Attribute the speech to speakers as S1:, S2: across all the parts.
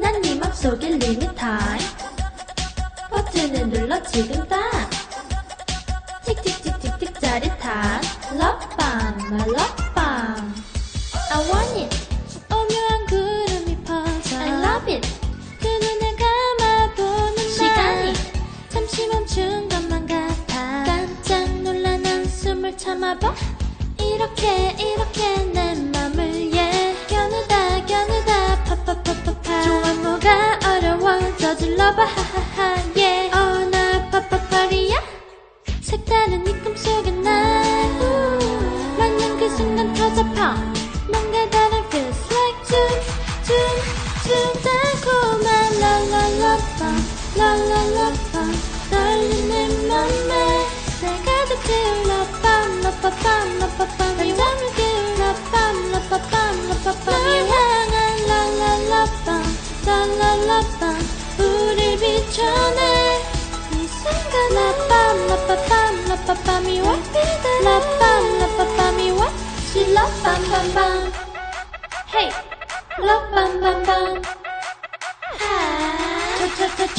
S1: 난 네 맘속에 리밋 타임 버튼을 눌러 지금 딱 틱틱틱틱틱 짜릿한 러밤 my 러밤. I want it.
S2: 오묘한 구름이 퍼져.
S1: I love it.
S2: 그 눈을 감아보는
S1: 시간이.
S2: 날 잠시 멈춘 것만 같아. 깜짝 놀라 난 숨을 참아봐. 이렇게 이렇게 내맘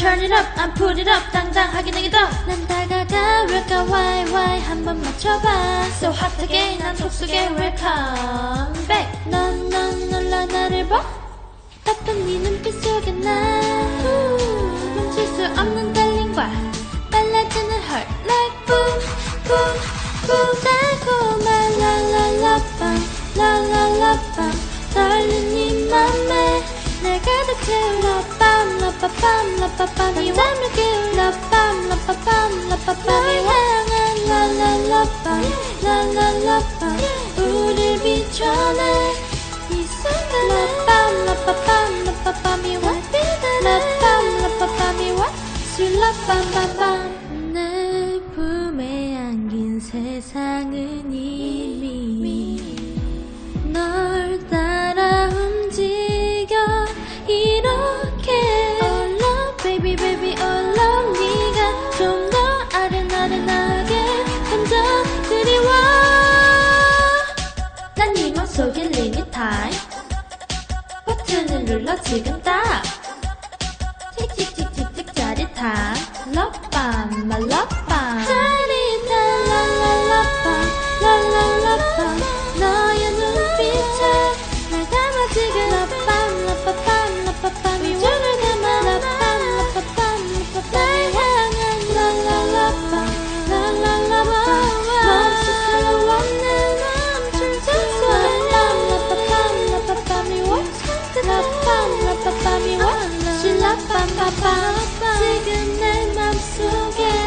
S1: turn it up and put it up 당당하게 내게
S2: 난 다가 가 왜까 why why 한번 맞춰봐.
S1: So hot again 난 속속에 welcome back.
S2: 넌넌 놀라 나를 봐. 바쁜 네 눈빛 속에 나. 후, 멈출 수 없는 떨림과 빨라지는 heart like boom boom boom 달콤한 랄랄라 밤 랄랄라 밤. 떨린 네 맘에 날 가득 채울 라밤 라빠밤 라빠밤 이잠 널 향한 랄랄라밤 랄랄라밤 우릴 비춰내. 이 순간 라밤 라빠밤 라빠밤이 와 라밤 라빠밤이 와 술라밤밤밤
S1: 버튼을 눌러 지금 딱. 틱틱틱틱틱 짜릿한 my 러밤
S2: 실라밤밤밤 지금 내 맘속에